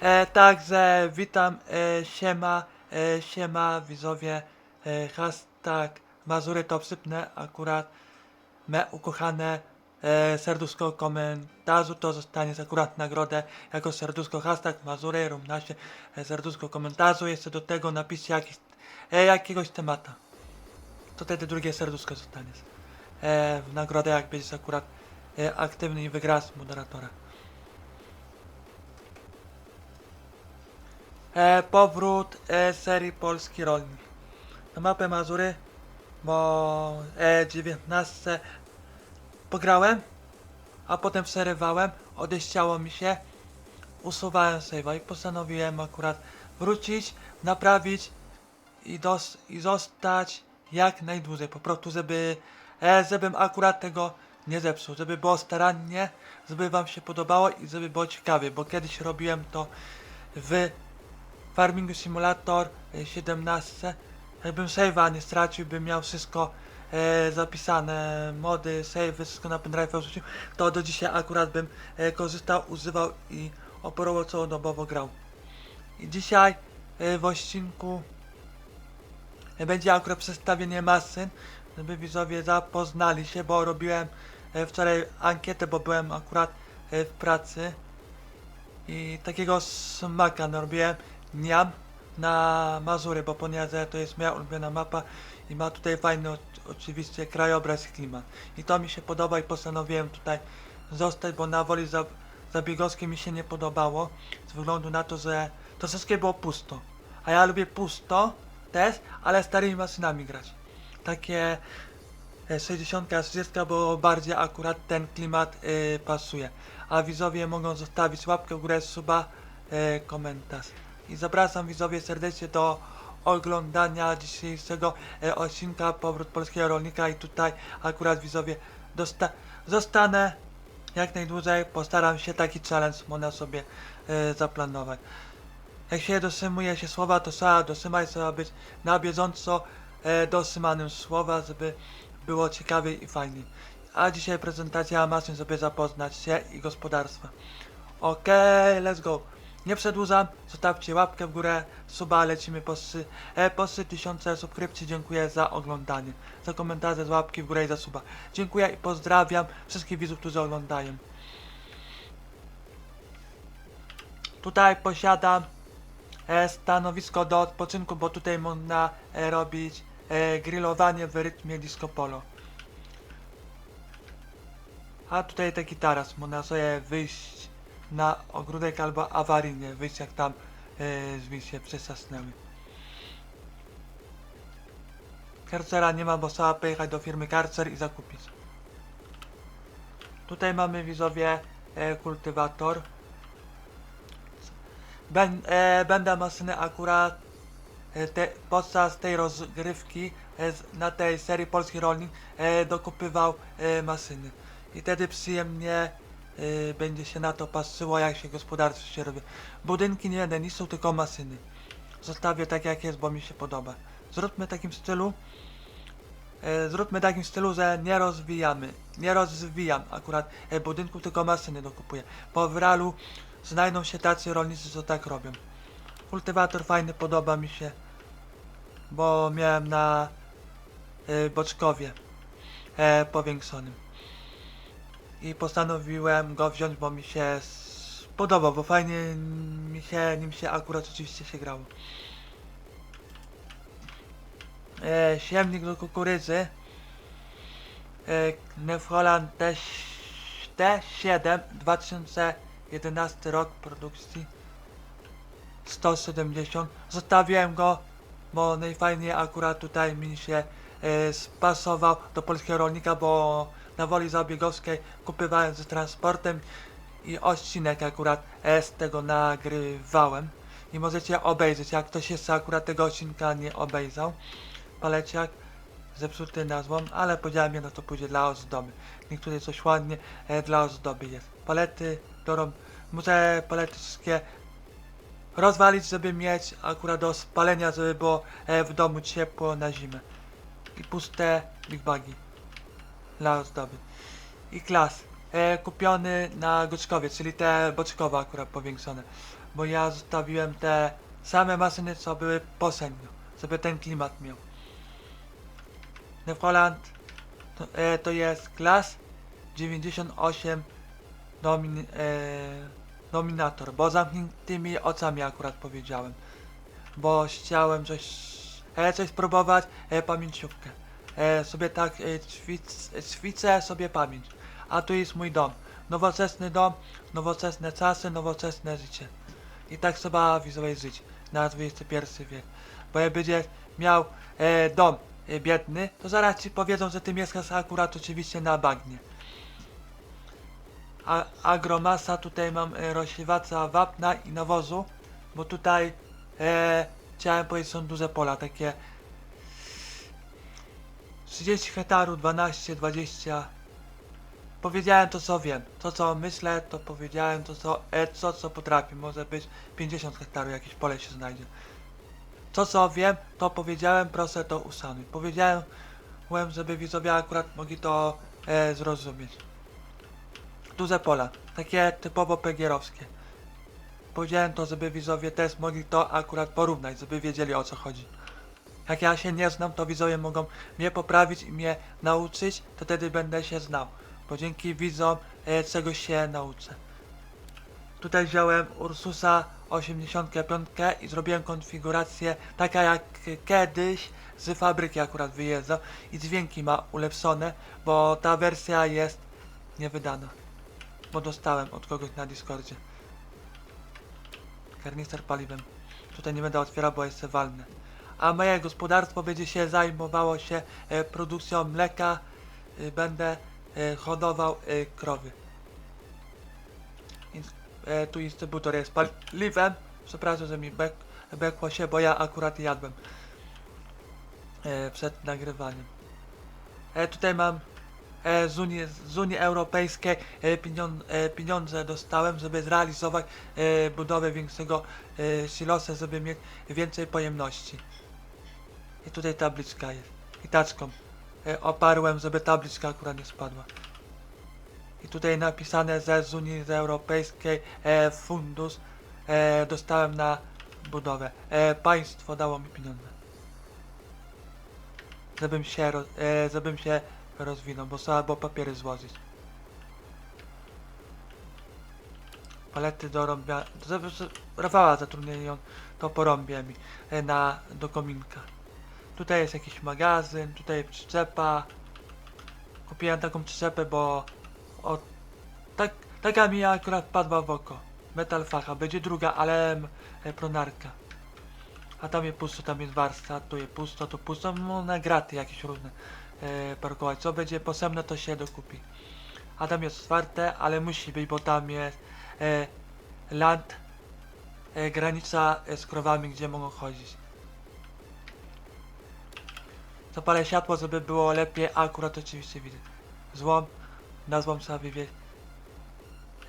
E, także witam, e, siema, e, siema widzowie, e, hashtag Mazury to wsypnę akurat me ukochane e, serduszko komentarzu, to zostanie akurat nagrodę jako serduszko hashtag Mazury równa się e, serduszko komentarzu, jeszcze do tego napiszcie jakiś, e, jakiegoś temata. To wtedy drugie serduszko zostanie e, w nagrodę jak będziesz akurat e, aktywny i wygrasz moderatora. E, powrót e, serii Polski Rolnik. Na mapę Mazury, bo e, 19 pograłem, a potem przerywałem, odechciało mi się, usuwałem save'a i postanowiłem akurat wrócić, naprawić i, dos, i zostać jak najdłużej, po prostu żeby, e, żebym akurat tego nie zepsuł, żeby było starannie, żeby wam się podobało i żeby było ciekawie, bo kiedyś robiłem to w Farming Simulator e, 17. Jakbym save'a nie stracił, bym miał wszystko e, zapisane, mody, save, wszystko na pendrive wrzucił, to do dzisiaj akurat bym e, korzystał, używał i oporowo całodobowo grał. I dzisiaj e, w odcinku e, będzie akurat przedstawienie maszyn, żeby widzowie zapoznali się, bo robiłem e, wczoraj ankietę, bo byłem akurat e, w pracy i takiego smaka narobiłem niam na Mazury, bo ponieważ to jest moja ulubiona mapa i ma tutaj fajny oczywiście krajobraz i klimat. I to mi się podoba i postanowiłem tutaj zostać, bo na woli za, zabiegowskiej mi się nie podobało z wyglądu na to, że to wszystkie było pusto. A ja lubię pusto też, ale starymi maszynami grać. Takie e, 60, 30, bo bardziej akurat ten klimat e, pasuje. A widzowie mogą zostawić łapkę w górę, suba, e, komentarz. I zapraszam widzowie serdecznie do oglądania dzisiejszego e, odcinka Powrót Polskiego Rolnika i tutaj akurat widzowie zostanę jak najdłużej, postaram się taki challenge można sobie e, zaplanować. Jak się dosymuje się słowa, to trzeba dosymać, trzeba być na bieżąco e, dosymanym słowa, żeby było ciekawiej i fajniej. A dzisiaj prezentacja maszyn, żeby zapoznać się i gospodarstwa. Okej, let's go. Nie przedłużam, zostawcie łapkę w górę, suba, lecimy po sy, e, po sy tysiące subskrypcji. Dziękuję za oglądanie, za komentarze, za łapki w górę i za suba. Dziękuję i pozdrawiam wszystkich widzów, którzy oglądają. Tutaj posiadam e, stanowisko do odpoczynku, bo tutaj można e, robić e, grillowanie w rytmie disco polo. A tutaj taki taras, można sobie wyjść na ogródek albo awaryjnie, wyjść jak tam drzwi się przesasnęły. Karcera nie ma, bo trzeba pojechać do firmy Karcer i zakupić. Tutaj mamy widzowie e, kultywator. Ben, e, będę maszyny akurat e, te, podczas tej rozgrywki e, z, na tej serii Polski Rolnik e, dokupywał e, maszyny. I wtedy przyjemnie e, będzie się na to patrzyło, jak się gospodarstwo się robi. Budynki nie będę niszczył, tylko maszyny. Zostawię tak jak jest, bo mi się podoba. Zróbmy takim stylu. E, zróbmy takim stylu, że nie rozwijamy. Nie rozwijam akurat e, budynku, tylko maszyny dokupuję. Bo w realu znajdą się tacy rolnicy, co tak robią. Kultywator fajny, podoba mi się. Bo miałem na Boczkowie e, powiększonym. I postanowiłem go wziąć, bo mi się spodobał, bo fajnie mi się, nim się akurat oczywiście się grało. E, siemnik do kukurydzy. E, Nefroland T7 2011 rok produkcji 170 zostawiłem go bo najfajniej akurat tutaj mi się e, spasował do polskiego rolnika bo na woli zabiegowskiej kupywałem z transportem i odcinek akurat z tego nagrywałem i możecie obejrzeć jak ktoś jeszcze akurat tego odcinka nie obejrzał paleciak zepsuty nazwą, ale powiedziałem je, no to pójdzie dla ozdoby. Niektóre coś ładnie e, dla ozdoby jest. Palety, którą muszę palety wszystkie rozwalić, żeby mieć akurat do spalenia, żeby było e, w domu ciepło na zimę. I puste big bagi dla ozdoby. I klas. E, kupiony na Goczkowie, czyli te boczkowe akurat powiększone. bo ja zostawiłem te same maszyny, co były poprzednio, żeby ten klimat miał. Neverland to, e, to jest klas 98 domin, e, dominator, bo zamkniętymi oczami akurat powiedziałem, bo chciałem coś, e, coś spróbować, e, pamięciówkę. E, sobie tak e, ćwic, sobie pamięć. A tu jest mój dom. Nowoczesny dom, nowoczesne czasy, nowoczesne życie. I tak trzeba żyć na XXI wiek. Bo jak będziesz miał e, dom e, biedny, to zaraz ci powiedzą, że ty mieszkasz akurat oczywiście na bagnie. A, agromasa, tutaj mam e, rozsiewacza wapna i nawozu, bo tutaj e, chciałem powiedzieć, są duże pola, takie 30 hektarów, 12, 20. Powiedziałem to co wiem, to co myślę, to powiedziałem to co, e, co potrafię. Może być 50 hektarów, jakieś pole się znajdzie. To co wiem, to powiedziałem, proszę to uszanuj. Powiedziałem, żeby widzowie akurat mogli to e, zrozumieć. Duże pola, takie typowo pegierowskie. Powiedziałem to, żeby widzowie też mogli to akurat porównać, żeby wiedzieli o co chodzi. Jak ja się nie znam, to widzowie mogą mnie poprawić i mnie nauczyć, to wtedy będę się znał. Bo dzięki widzom e, czegoś się nauczę. Tutaj wziąłem Ursusa 85 i zrobiłem konfigurację taka jak kiedyś z fabryki akurat wyjeżdżał i dźwięki ma ulepszone, bo ta wersja jest niewydana. Bo dostałem od kogoś na Discordzie. Karnister paliwem. Tutaj nie będę otwierał, bo jest walne a moje gospodarstwo będzie się zajmowało się e, produkcją mleka. E, będę e, hodował krowy. Tu dystrybutor jest paliwem. Przepraszam, że mi bek, bekło się, bo ja akurat jadłem przed nagrywaniem. Tutaj mam z, Unii, z Unii Europejskiej pieniądze, dostałem, żeby zrealizować budowę większego silosa, żeby mieć więcej pojemności. I tutaj tabliczka jest. I taczką. E, oparłem, żeby tabliczka akurat nie spadła. I tutaj napisane ze z Unii Europejskiej e, fundusz e, dostałem na budowę. E, państwo dało mi pieniądze. Żebym się, roz, e, żebym się rozwinął, bo trzeba było papiery złożyć. Palety do rąbia... Rafała zatrudnili ją, to porąbie mi e, na, do kominka. Tutaj jest jakiś magazyn, tutaj przyczepa. Kupiłem taką przyczepę, bo tak, taka mi akurat padła w oko. Metal facha, będzie druga, ale e, pronarka. A tam jest pusto, tam jest warstwa, tu jest pusto, tu pusto, no na graty jakieś różne e, parkować. Co będzie potrzebne, to się dokupi. A tam jest otwarte, ale musi być, bo tam jest e, land, e, granica z krowami, gdzie mogą chodzić. Zapalę światło, żeby było lepiej, akurat oczywiście widzę. Złom, na złom trzeba wywieźć.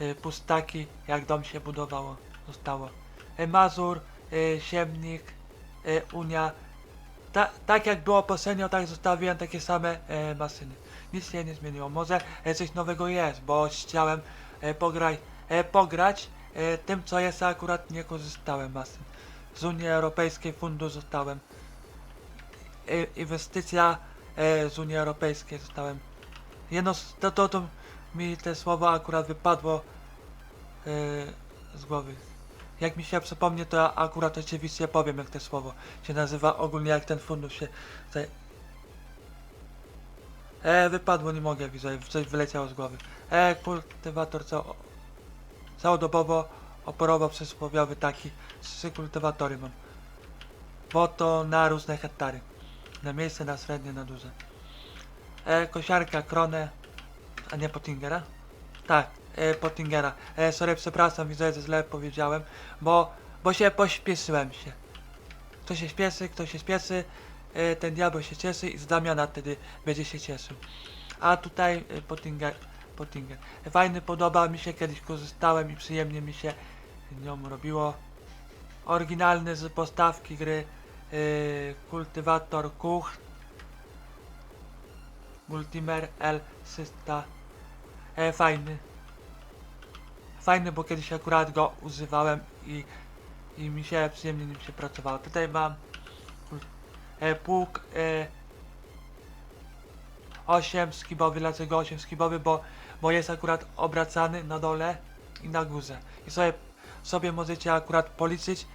Y, pustaki, jak dom się budowało, zostało. Y, Mazur, y, Siemnik, y, Unia. Ta, tak jak było poprzednio, tak zostawiłem takie same y, maszyny. Nic się nie zmieniło. Może y, coś nowego jest, bo chciałem pograć, pograć tym, co jest, a akurat nie korzystałem maszyn. Z Unii Europejskiej fundusz zostałem inwestycja e, z Unii Europejskiej zostałem. Jedno z, to, to, to mi te słowa akurat wypadło e, z głowy. Jak mi się przypomnie, to ja akurat oczywiście powiem, jak to słowo się nazywa, ogólnie jak ten fundusz się... Tutaj... E, wypadło, nie mogę, widzę, coś wyleciało z głowy. E, kultywator co... Całodobowo oporowo przysłowiowy taki, trzy kultywatory mam. Bo to na różne hektary. Na miejsce, na średnie, na duże. E, kosiarka, kronę, a nie Pottingera? Tak, e, Pottingera. E, sorry, przepraszam, widzę, że źle powiedziałem, bo, bo się pośpieszyłem się. Kto się śpieszy, kto się śpieszy, e, ten diabeł się cieszy i z Damiana wtedy będzie się cieszył. A tutaj e, Pottinger, Pottinger. E, fajny, podoba mi się, kiedyś korzystałem i przyjemnie mi się nią robiło. Oryginalny z postawki gry yy, kultywator kuch Multimer L300 e, fajny fajny, bo kiedyś akurat go używałem i, i mi się przyjemnie nim się pracowało. Tutaj mam e, pług e, 8 skibowy, dlaczego 8 skibowy, bo, bo jest akurat obracany na dole i na górze. I sobie, sobie możecie akurat policzyć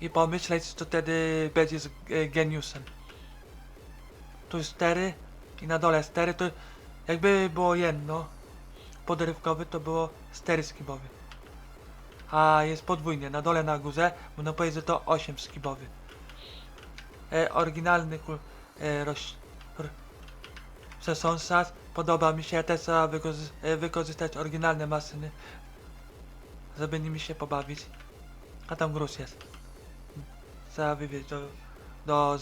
i pomyśleć, co wtedy będzie z e, geniusem. Tu jest 4 i na dole 4, to jakby było jedno podrywkowy, to było 4 skibowy. A jest podwójnie, na dole na górze, można powiedzieć, że to 8 skibowy. E, oryginalny kul, e, roś, r, podoba mi się, też trzeba wykorzy e, wykorzystać oryginalne maszyny, żeby nimi się pobawić. A tam gruz jest. Trzeba wywieźć do, do.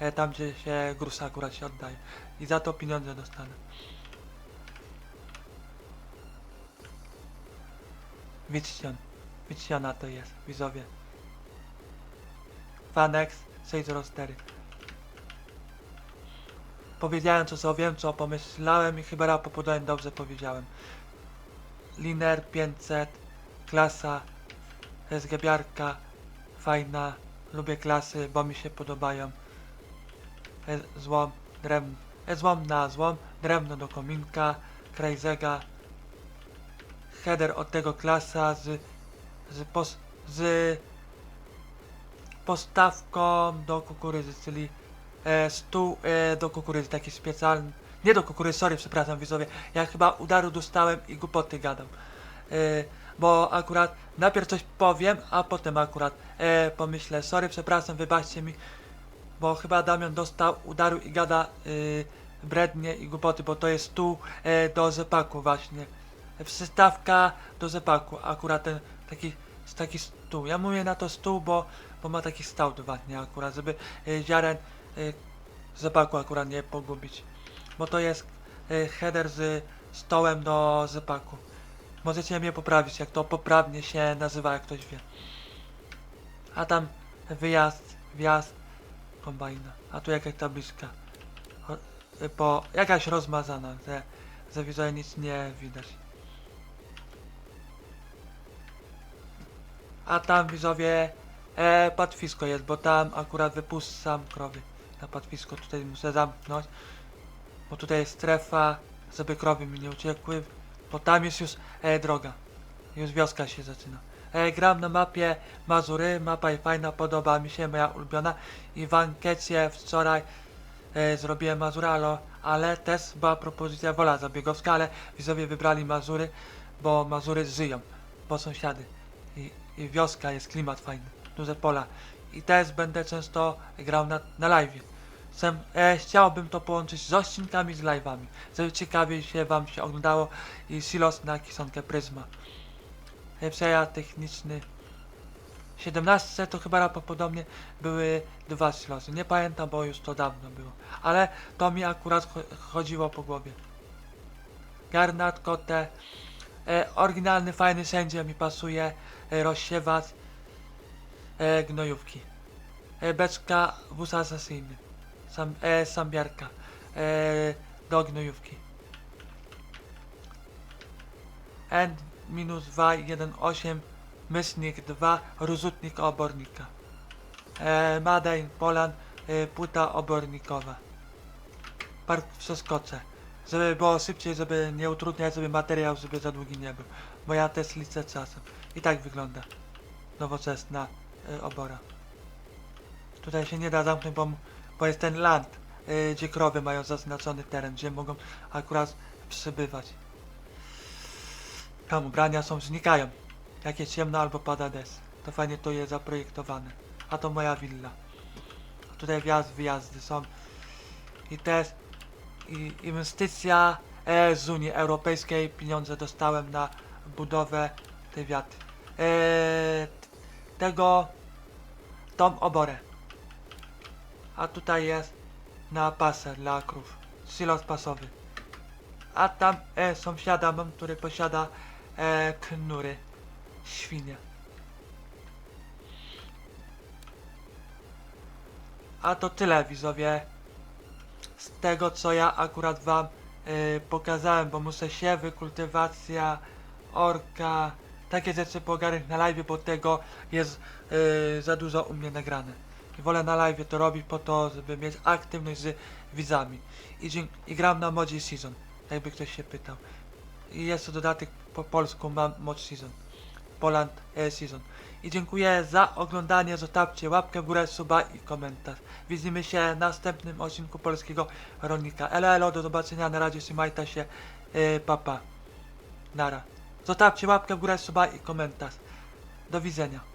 E, tam gdzie się gruz akurat się oddaje. I za to pieniądze dostanę. Wicjon. Wicjona to jest, widzowie. Fanex 604. Powiedziałem co co wiem, co pomyślałem i chyba rapopodałem dobrze powiedziałem. Liner 500, klasa, SGBiarka, fajna, lubię klasy, bo mi się podobają. E, złom, drewno, e, złom na złom, drewno do kominka, krajzega, header od tego klasa z, z, pos, z postawką do kukurydzy, czyli e, stół e, do kukurydzy, taki specjalny, nie do kukurydzy, sorry, przepraszam widzowie, ja chyba udaru dostałem i głupoty gadam, e, bo akurat najpierw coś powiem, a potem akurat e, pomyślę, sorry, przepraszam, wybaczcie mi, bo chyba Damian dostał udaru i gada y, brednie i głupoty, bo to jest stół e, do zepaku właśnie. Przystawka do zepaku, akurat ten taki, taki stół. Ja mówię na to stół, bo, bo ma taki stałt właśnie akurat, żeby y, ziaren y, zepaku akurat nie pogubić. Bo to jest y, header z stołem do zepaku. Możecie mnie poprawić, jak to poprawnie się nazywa, jak ktoś wie. A tam wyjazd, wjazd kombajna. A tu jakaś tabliczka. Po, jakaś rozmazana, że, że widzowie nic nie widać. A tam widzowie e, pastwisko jest, bo tam akurat wypuszczam krowy na pastwisko. Tutaj muszę zamknąć, bo tutaj jest strefa, żeby krowy mi nie uciekły, bo tam jest już e, droga. Już wioska się zaczyna. E, gram na mapie Mazury, mapa jest fajna, podoba mi się, moja ulubiona. I w ankiecie wczoraj e, zrobiłem Mazury, ale, ale też była propozycja Wola Zabiegowska, ale widzowie wybrali Mazury, bo Mazury żyją, bo sąsiady. I, I wioska, jest klimat fajny, duże pola. I też będę często grał na, na live. Chcę, e, chciałbym to połączyć z odcinkami, z live'ami, żeby ciekawie się wam się oglądało i silos na kisonkę Pryzma. E, Przejazd techniczny 17 to chyba prawdopodobnie były dwa silosy. Nie pamiętam, bo już to dawno było. Ale to mi akurat cho- chodziło po głowie. Garnat, kotę. E, oryginalny, fajny sędzia mi pasuje. E, rozsiewacz. E, gnojówki. E, beczka, wóz asesyjny. Sam, e, sambiarka. E, do gnojówki. N minus 2, 1, 8, myślnik 2, rozrzutnik obornika. E, Madej, Polan, e, płyta obornikowa. Park przeskoczę. Żeby było szybciej, żeby nie utrudniać sobie materiał, żeby za długi nie był. Bo ja też licę czasem. I tak wygląda nowoczesna e, obora. Tutaj się nie da zamknąć, bo, bo jest ten land, e, gdzie krowy mają zaznaczony teren, gdzie mogą akurat przybywać. Tam ubrania są, znikają. Jak jest ciemno albo pada deszcz. To fajnie to jest zaprojektowane. A to moja willa. A tutaj wjazd, wyjazdy są. I też i inwestycja e, z Unii Europejskiej. Pieniądze dostałem na budowę tej wiaty. E, tego tą oborę. A tutaj jest na pasę dla krów. Silos pasowy. A tam e, sąsiada mam, który posiada e, knury. Świnie. A to tyle widzowie. Z tego co ja akurat wam e, pokazałem, bo muszę siewy, kultywacja, orka, takie rzeczy pogarnąć na live, bo tego jest yy, za dużo u mnie nagrane. Wolę na live to robić po to, żeby mieć aktywność z widzami. I, i gram na modzie season, jakby ktoś się pytał. I jest to dodatek po polsku, mam mod season. Poland e, season. I dziękuję za oglądanie, zostawcie łapkę w górę, suba i komentarz. Widzimy się w następnym odcinku Polskiego Rolnika. Elo, elo, do zobaczenia, na razie, trzymajcie się, yy, papa. Nara. Zostawcie łapkę w górę, suba i komentarz. Do widzenia.